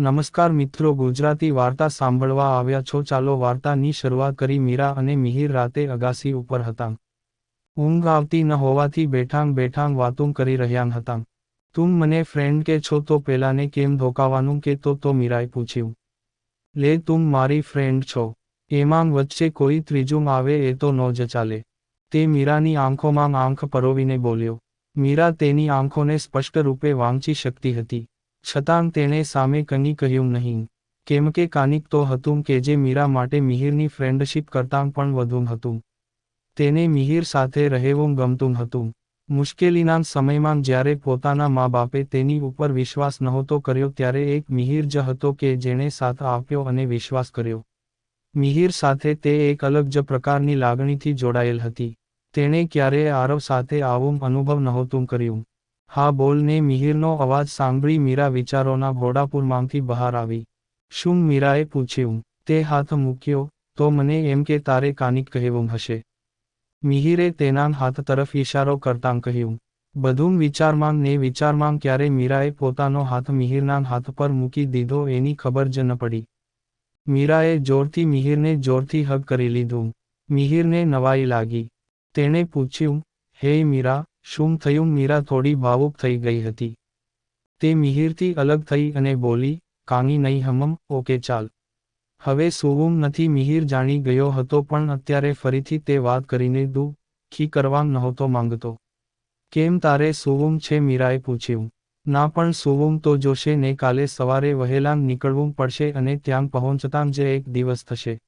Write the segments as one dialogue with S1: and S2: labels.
S1: નમસ્કાર મિત્રો, ગુજરાતી વાર્તા સાંભળવા આવ્યા છો. ચાલો વાર્તાની શરૂઆત કરી. મીરા અને મિહિર રાતે અગાસી ઉપર હતા. ઊંઘ આવતી ન હોવાથી બેઠાંગ બેઠાંગ વાતું કરી રહ્યાં હતાં. તું મને ફ્રેન્ડ કે છો તો પેલાને કેમ ધોકાવાનું કે તો? તો મીરાએ પૂછ્યું. લે, તું મારી ફ્રેન્ડ છો. એમાં વચ્ચે કોઈ ત્રીજું આવે એ તો ન જ ચાલે. તે મીરાની આંખોમાં આંખ પરોવીને બોલ્યો. મીરા તેની આંખોને સ્પષ્ટ રૂપે વાંચી શકતી હતી. છતાં તેણે સામે કંઈ કહ્યું નહીં. કેમ કે કાનિક તો હતું કે જે મીરા માટે મિહિરની ફ્રેન્ડશીપ કરતાં પણ વધુ હતું. તેને મિહિર સાથે રહેવું ગમતું હતું. મુશ્કેલીના સમયમાં જ્યારે પોતાના મા બાપે તેની ઉપર વિશ્વાસ નહોતો કર્યો ત્યારે એક મિહિર જ હતો કે જેણે સાથ આપ્યો અને વિશ્વાસ કર્યો. મિહિર સાથે તે એક અલગ જ પ્રકારની લાગણીથી જોડાયેલ હતી. તેણે ક્યારેય આરવ સાથે આવું અનુભવ નહોતું કર્યું. હા બોલને મિહિરનો અવાજ સાંભળી મીરા વિચારોના ઘોડાપુરમાંથી બહાર આવી. શું મીરાએ પૂછ્યું, તે હાથ મૂક્યો, તો મને એમ કે તારે કાનિક કહેવું હશે. મિહિરે તેના હાથ તરફ ઇશારો કરતાં કહ્યું, બધું વિચારમાં ને વિચારમાં ક્યારે મીરાએ પોતાનો હાથ મિહિરના હાથ પર મૂકી દીધો એની ખબર જ ન પડી. મીરાએ જોરથી મિહિરને જોરથી હગ કરી લીધું. મિહિરને નવાઈ લાગી. તેણે પૂછ્યું, હે મીરા શું થયું? મીરા થોડી ભાવુક થઈ ગઈ હતી. તે મિહિરથી અલગ થઈ અને બોલી કાંગી નહીં હમમ, ઓકે ચાલ. હવે સુવુમ નથી. મિહિર જાણી ગયો હતો, પણ અત્યારે ફરીથી તે વાત કરીને દુઃખી કરવા નહોતો માંગતો. કેમ તારે સૂવું છે? મીરાએ પૂછ્યું. ના, પણ સુવુમ તો જોશે ને કાલે સવારે વહેલાં નીકળવું પડશે અને ત્યાં પહોંચતાં જ એક દિવસ થશે.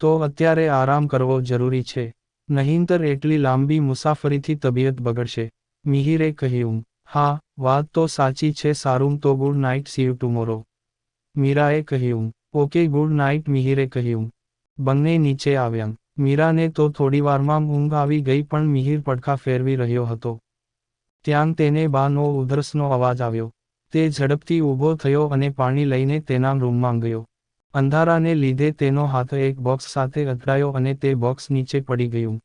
S1: તો અત્યારે આરામ કરવો જરૂરી છે. નહીંતર એટલી લાંબી મુસાફરીથી તબિયત બગડશે. મિહિરે કહ્યું, હા, વાત તો સાચી છે, સારું તો good night, see you tomorrow. મીરાએ કહ્યું, ઓકે, ગુડ નાઇટ, મિહિરે કહ્યું. બંને નીચે આવ્યા. મીરાને તો થોડીવારમાં ઊંઘ આવી ગઈ, પણ મિહિર પડખા ફેરવી રહ્યો હતો. ત્યાં તેને બાનો ઉધરસનો અવાજ આવ્યો. તે ઝડપથી ઊભો થયો અને પાણી લઈને તેના રૂમમાં ગયો. અંધારાને લીધે તેનો હાથ એક બોક્સ સાથે અથડાયો અને તે બોક્સ નીચે પડી ગયું.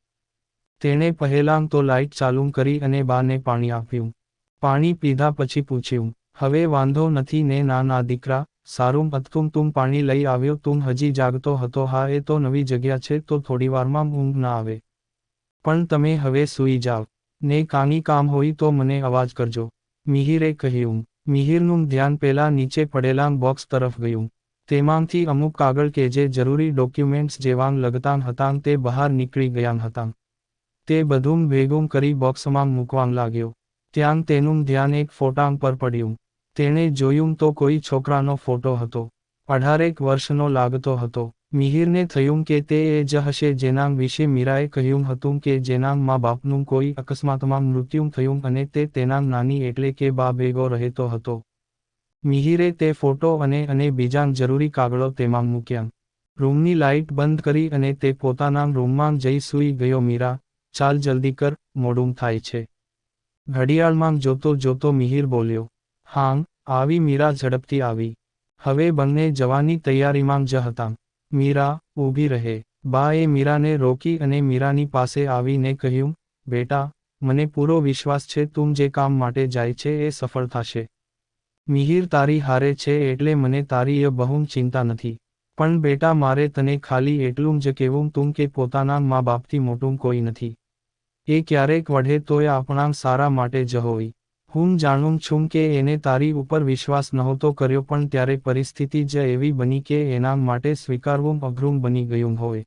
S1: તેણે પહેલાં તો લાઇટ ચાલુ કરી અને બાને પાણી આપ્યું. પાણી પીધા પછી પૂછ્યું, હવે વાંધો નથી ને ના ના દીકરા, સારું અથતું તું પાણી લઈ આવ્યો, તું હજી જાગતો હતો, હા, એ તો નવી જગ્યા છે, તો થોડીવારમાં ઊંઘ ના આવે. પણ તમે હવે સૂઈ જાવ ને કાની કામ હોય તો મને અવાજ કરજો. મિહિરે કહ્યું. મિહિરનું ધ્યાન પેલા નીચે પડેલા બોક્સ તરફ ગયું. તેમાંથી અમુક કાગળ કે જે જરૂરી ડોક્યુમેન્ટ્સ જેવાં લગતાં હતાં તે બહાર નીકળી ગયાં હતાં. તે બધું ભેગું કરી બોક્સમાં મૂકવાં લાગ્યો. ત્યાં તેનું ધ્યાન એક ફોટાંગ પર પડ્યું. તેણે જોયું તો કોઈ છોકરાનો ફોટો હતો. અઢારેક વર્ષનો લાગતો હતો. મિહિરને થયું કે તે એ જ હશે જેના વિશે મીરાએ કહ્યું હતું કે જેના મા બાપનું કોઈ અકસ્માતમાં મૃત્યુ થયું અને તે તેના નાની એટલે કે બા ભેગો રહેતો હતો. મિહિરે તે ફોટો અને અને બીજા જરૂરી કાગળો તેમાં મૂક્યા. રૂમની લાઇટ બંધ કરી અને તે પોતાના રૂમમાં જઈ સૂઈ ગયો મીરા. ચાલ જલ્દી કર, મોડું થાય છે. ઘડિયાળમાં જોતો જોતો મિહિર બોલ્યો. હાં આવી મીરા ઝડપથી આવી. હવે બંને જવાની તૈયારીમાં જ હતા. મીરા, ઊભી રહે. બાએ મીરાને રોકી અને મીરાની પાસે આવીને કહ્યું, બેટા, મને પૂરો વિશ્વાસ છે તું જે કામ માટે જાય છે એ સફળ થશે. મિહિર તારી હારે છે એટલે મને તારી એ બહુમ ચિંતા નથી. પણ બેટા, મારે તને ખાલી એટલું જ કહેવું તું કે પોતાના મા બાપથી મોટું કોઈ નથી. એ ક્યારેક વઢે તોય આપણા સારા માટે જ હોય. હું જાણું છું કે એને તારી ઉપર વિશ્વાસ નહોતો કર્યો પણ ત્યારે પરિસ્થિતિ જ એવી બની કે એના માટે સ્વીકારવું અઘરું બની ગયું હોય.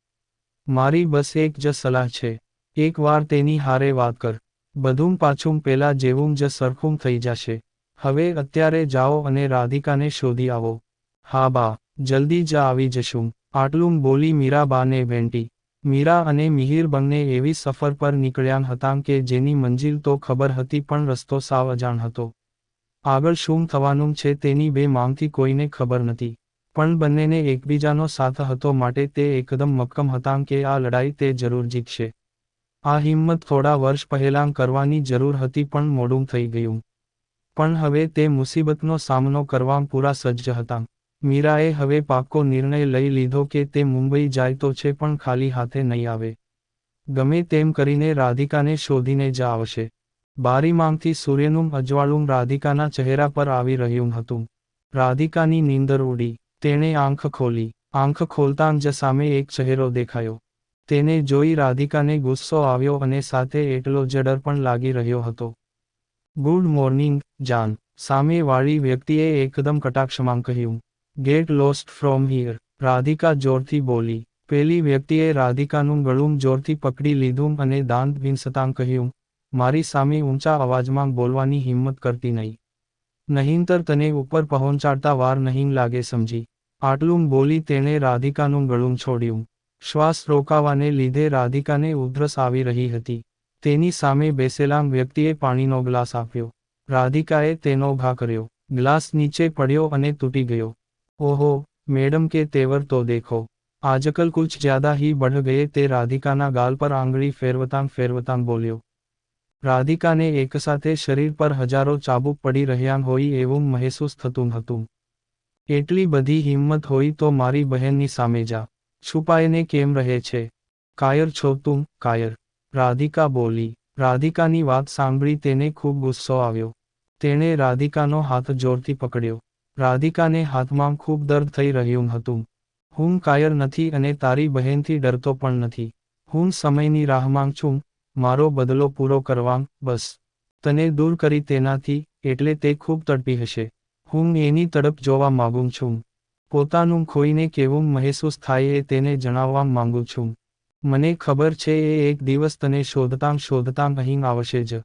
S1: મારી બસ એક જ સલાહ છે. એકવાર તેની હારે વાત કર. બધું પાછું પેલા જેવું જ સરખું થઈ જશે. હવે અત્યારે જાઓ અને રાધિકાને શોધી આવો. હા બા, જલ્દી જ આવી જશું. આટલું બોલી મીરાબાને વેંટી. મીરા અને મિહિર બંને એવી સફર પર નીકળ્યા હતા કે જેની મંજિલ તો ખબર હતી પણ રસ્તો સાવ અજાણ હતો. આગળ શું થવાનું છે તેની બે માંગથી કોઈને ખબર નથી. પણ બંનેને એકબીજાનો સાથ હતો માટે તે એકદમ મક્કમ હતા કે આ લડાઈ તે જરૂર જીતશે. આ હિંમત થોડા વર્ષ પહેલાં કરવાની જરૂર હતી પણ મોડું થઈ ગયું. પણ હવે તે મુસીબતનો સામનો કરવા પૂરા સજ્જ હતા. મીરાએ હવે પાક્કો નિર્ણય લઈ લીધો કે તે મુંબઈ જાય તો છે પણ ખાલી હાથે નહીં આવે. ગમે તેમ કરીને રાધિકાને શોધીને જ આવશે. બારીમાંથી સૂર્યનું, અજવાળું રાધિકાના ચહેરા પર આવી રહ્યું હતું. રાધિકાની નીંદર ઉડી. તેણે આંખ ખોલી. આંખ ખોલતાં જ સામે એક ચહેરો દેખાયો. તેને જોઈ રાધિકાને ગુસ્સો આવ્યો અને સાથે એટલો જ ડર પણ લાગી રહ્યો હતો. ગુડ મોર્નિંગ, જાન. સામેવાળી વ્યક્તિએ એકદમ કટાક્ષમાં કહ્યું get lost from here Radhika જોરથી બોલી. પેલી વ્યક્તિએ રાધિકાનું ગળું જોરથી પકડી લીધું અને દાંત ભીંસતાં કહ્યું, મારી સામે ઊંચા અવાજમાં બોલવાની હિંમત કરતી નહીં. નહીંતર તને ઉપર પહોંચાડતા વાર નહીં લાગે સમજી. આટલું બોલી તેણે રાધિકાનું ગળું છોડ્યું. શ્વાસ રોકાવાને લીધે રાધિકાને ઉધરસ આવી રહી હતી. તેની સામે બેસેલા વ્યક્તિએ પાણીનો ગ્લાસ આપ્યો. રાધિકાએ તેનો ઘા કર્યો. ગ્લાસ નીચે પડ્યો અને તૂટી ગયો. ઓહો, મેડમ કે તેવર તો દેખો. આજકલ કુછ જ્યાદા હી બઢ ગયે તે રાધિકાના ગાલ પર આંગળી ફેરવતાં ફેરવતાં બોલ્યો. રાધિકાને એકસાથે શરીર પર હજારો ચાબુક પડી રહ્યાં હોય એવું મહેસૂસ થતું હતું એટલી બધી હિંમત હોય તો મારી બહેનની સામે જા. છુપાઈને કેમ રહે છે? કાયર છો તું, કાયર. રાધિકા બોલી, રાધિકાની વાત સાંભળી તેને ખૂબ ગુસ્સો આવ્યો. તેણે રાધિકાનો હાથ જોરથી પકડ્યો. રાધિકાને હાથમાં ખૂબ દર્દ થઈ રહ્યું હતું. હું કાયર નથી અને તારી બહેનથી ડરતો પણ નથી. હું સમયની રાહમાં છું, મારો બદલો પૂરો કરવા બસ. તને દૂર કરી તેનાથી, એટલે તે ખૂબ તડપી હશે. હું એની તડપ જોવા માગું છું. પોતાનું ખોઈને કેવું મહેસૂસ થાય એ તેને જણાવવા માંગુ છું. મને ખબર છે એ એક દિવસ તને શોધતાં શોધતાં અહીં આવશે જ.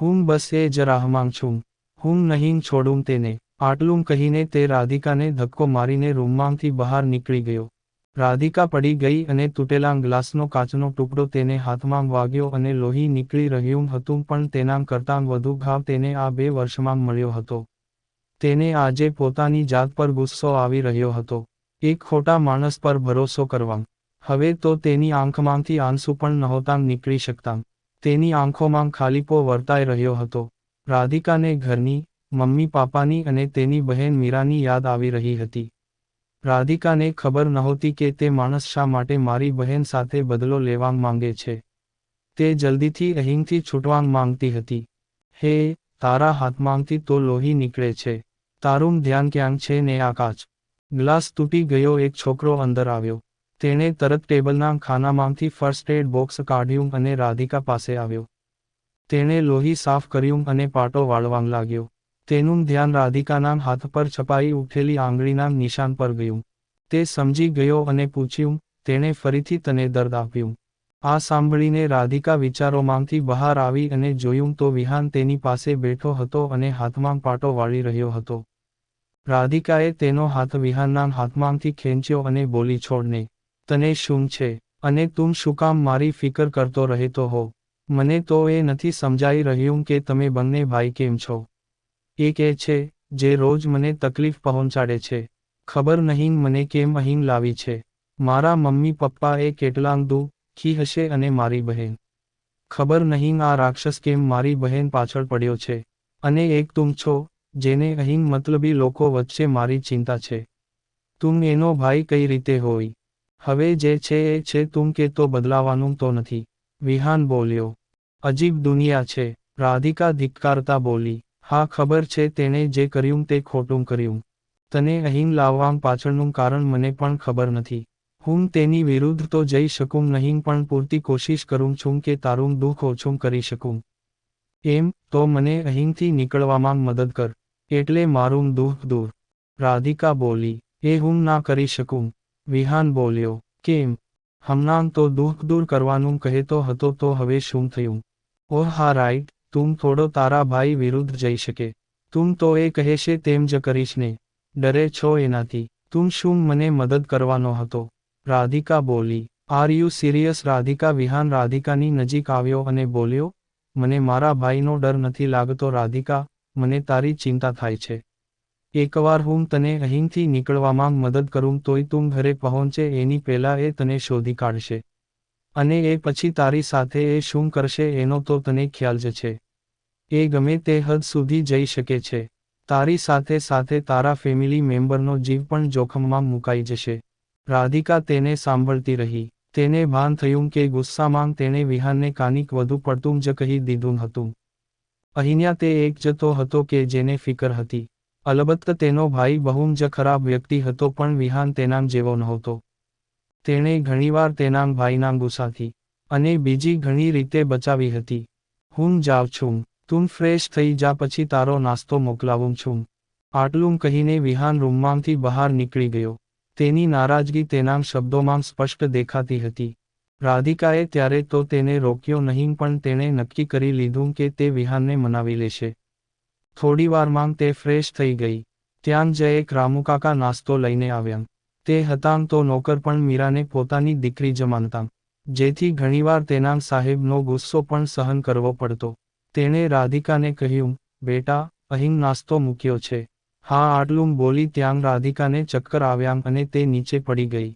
S1: હું બસ એ જ રાહમાં છું. હું નહીં છોડું તેને. આટલું કહીને તે રાધિકાને ધક્કો મારીને રૂમમાંથી બહાર નીકળી ગયો. રાધિકા પડી ગઈ અને તૂટેલા ગ્લાસનો કાચનો ટુકડો તેને હાથમાં વાગ્યો અને લોહી નીકળી રહ્યું હતું પણ તેના કરતાં વધુ ઘાવ તેને આ બે વર્ષમાં મળ્યો હતો. તેને આજે પોતાની જાત પર ગુસ્સો આવી રહ્યો હતો. એક ખોટા માણસ પર ભરોસો કરવા હવે તો તેની આંખમાંથી આંસુ પણ નહોતા નીકળી શકતા. તેની આંખોમાં ખાલીપો વર્તાઈ રહ્યો હતો. રાધિકાને ઘરની, મમ્મી પાપાની અને તેની બહેન મીરાની યાદ આવી રહી હતી. રાધિકાને ખબર નહોતી કે તે માણસ શા માટે મારી બહેન સાથે બદલો લેવા માંગે છે. તે જલ્દીથી અહીંથી છૂટવા માંગતી હતી. હે, તારા હાથમાંથી તો લોહી નીકળે છે. તારું ધ્યાન ક્યાં છે ને આકાશ? ગ્લાસ તૂટી ગયો, એક છોકરો અંદર આવ્યો. તેણે તરત ટેબલના ખાનામાંથી ફર્સ્ટ એડ બોક્સ કાઢ્યું અને રાધિકા પાસે આવ્યો. તેણે લોહી સાફ કર્યું અને પાટો વાળવા લાગ્યો. તેનું ધ્યાન રાધિકાના હાથ પર છપાઈ ઉઠેલી આંગળીના નિશાન પર ગયું. તે સમજી ગયો અને પૂછ્યું, તેણે ફરીથી તને દર્દ આપ્યું? આ સાંભળીને રાધિકા વિચારોમાંથી બહાર આવી અને જોયું તો વિહાન તેની પાસે બેઠો હતો અને હાથમાં પાટો વાળી રહ્યો હતો. રાધિકાએ તેનો હાથ વિહાનના હાથમાંથી ખેંચ્યો અને બોલી, છોડને. તને શું છે? અને તું શું કામ મારી ફિકર કરતો રહેતો હો? મને તો એ નથી સમજાઈ રહ્યું કે તમે બંને ભાઈ કેમ છો. એક એ છે, જે રોજ મને તકલીફ પહોંચાડે છે. ખબર નહીં મને કેમ અહીં લાવી છે. મારા મમ્મી પપ્પા એ કેટલાંક ખી હશે અને મારી બહેન. ખબર નહીં આ રાક્ષસ કેમ મારી બહેન પાછળ પડ્યો છે. અને એક તું છો, જેને અહીં મતલબી લોકો વચ્ચે મારી ચિંતા છે. તું એનો ભાઈ કઈ રીતે હોય? હવે જે છે એ છે તું કે તો બદલાવાનું તો નથી. વિહાન બોલ્યો. અજીબ દુનિયા છે. રાધિકા ધિક્કારતા બોલી. હા, ખબર છે તેણે જે કર્યું તે ખોટું કર્યું. તને અહીં લાવવા પાછળનું કારણ મને પણ ખબર નથી. હું તેની વિરુદ્ધ તો જઈ શકું નહીં પણ પૂરતી કોશિશ કરું છું કે તારું દુઃખ ઓછું કરી શકું. એમ, તો મને અહીંથી નીકળવામાં મદદ કર. એટલે મારું દુઃખ દૂર. રાધિકા બોલી. એ હું ના કરી શકું. વિહાન બોલ્યો, કેમ? હમણાં તો દુઃખ દૂર કરવાનું કહેતો હતો તો હવે શું થયું? ઓહ હા, રાઈટ, તું થોડો તારા ભાઈ વિરુદ્ધ જઈ શકે. તું તો એ કહેશે તેમ જ કરીશ ને. ડરે છો એનાથી. તું શું મને મદદ કરવાનો હતો? રાધિકા બોલી are you serious Radhika Vihan રાધિકાની નજીક આવ્યો અને બોલ્યો, મને મારા ભાઈનો ડર નથી લાગતો, રાધિકા. મને તારી ચિંતા થાય છે. એકવાર હું તને અહીંથી નીકળવામાં મદદ કરું તોય તું ઘરે પહોંચે એની પહેલા એ તને શોધી કાઢશે. અને એ પછી તારી સાથે એ શું કરશે એનો તો તને ખ્યાલ જ છે. એ ગમે તે હદ સુધી જઈ શકે છે. તારી સાથે સાથે તારા ફેમિલી મેમ્બરનો જીવ પણ જોખમમાં મુકાઈ જશે. રાધિકા તેને સાંભળતી રહી. તેને ભાન થયું કે ગુસ્સામાં તેણે વિહાનને કાનિક વધુ પડતું જ કહી દીધું હતું. અહીંયા તે એક જતો હતો કે જેને ફિકર હતી. અલબત્ત તેનો ભાઈ બહુમ જ ખરાબ વ્યક્તિ હતો પણ વિહાન તેનામ જેવો નહોતો. તેણે ઘણીવાર તેનામ ભાઈના ગુસ્સાથી અને બીજી ઘણી રીતે બચાવી હતી. હું જાવ છું. તું ફ્રેશ થઈ જા, પછી તારો નાસ્તો મોકલાવું છું. આટલું કહીને વિહાન રૂમમાંથી બહાર નીકળી ગયો. તેની નારાજગી તેના શબ્દોમાં સ્પષ્ટ દેખાતી હતી. રાધિકાએ ત્યારે તો તેને રોક્યો નહીં, પણ તેણે નક્કી કરી લીધું કે તે વિહાનને મનાવી લેશે. થોડીવારમાં તે ફ્રેશ થઈ ગઈ. ત્યાં જ એક રામુકાકા નાસ્તો લઈને આવ્યા. તે હતાં તો નોકર પણ મીરાને પોતાની દીકરી જમાનતા જેથી ઘણીવાર તેના સાહેબનો ગુસ્સો પણ સહન કરવો પડતો. તેણે રાધિકાને કહ્યું, બેટા, અહીં નાસ્તો મૂક્યો છે. હા, આટલું બોલી ત્યાં રાધિકાને ચક્કર આવ્યા અને તે નીચે પડી ગઈ.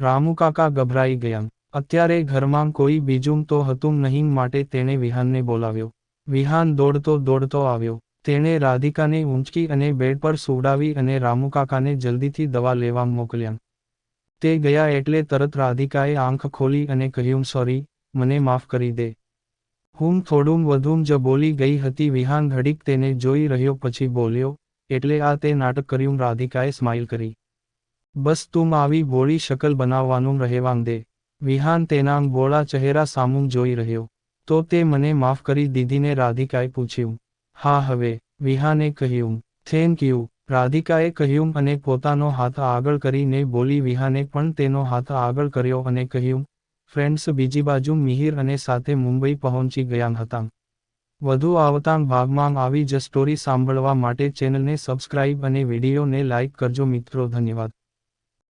S1: રામુકાકા ગભરાઈ ગયા. અત્યારે ઘરમાં કોઈ બીજું તો હતું નહીં માટે તેણે વિહાનને બોલાવ્યો. વિહાન દોડતો દોડતો આવ્યો. તેણે રાધિકાને ઊંચકી અને બેડ પર સુવડાવી અને રામુકાકાને જલ્દીથી દવા લેવા મોકલ્યા. તે ગયા એટલે તરત રાધિકાએ આંખ ખોલી અને કહ્યું, સોરી, મને માફ કરી દે. હું થોડું વધું જ બોલી ગઈ હતી, વિહાન ઘડીક તેને જોઈ રહ્યો પછી બોલ્યો, એટલે આ તે નાટક કર્યું. રાધિકાએ સ્માઇલ કરી. બસ તું આવી બોળી શકલ બનાવવાનું રહેવાં દે. વિહાન તેના બોળા ચહેરા સામું જોઈ રહ્યો. તો તે મને માફ કરી દીધીને, રાધિકાએ પૂછ્યું. હા હવે, વિહાને કહ્યું, થેન્ક યુ. રાધિકાએ કહ્યું અને પોતાનો હાથ આગળ કરીને બોલી વિહાને પણ તેનો હાથ આગળ કર્યો અને કહ્યું, ફ્રેન્ડ્સ, બીજી બાજુ મિહિર અને સાથે મુંબઈ પહોંચી ગયા હતા. વધુ આવતાં ભાગમાં આવી જ સ્ટોરી સાંભળવા માટે ચેનલને સબસ્ક્રાઇબ અને વિડીયોને લાઇક કરજો મિત્રો, ધન્યવાદ.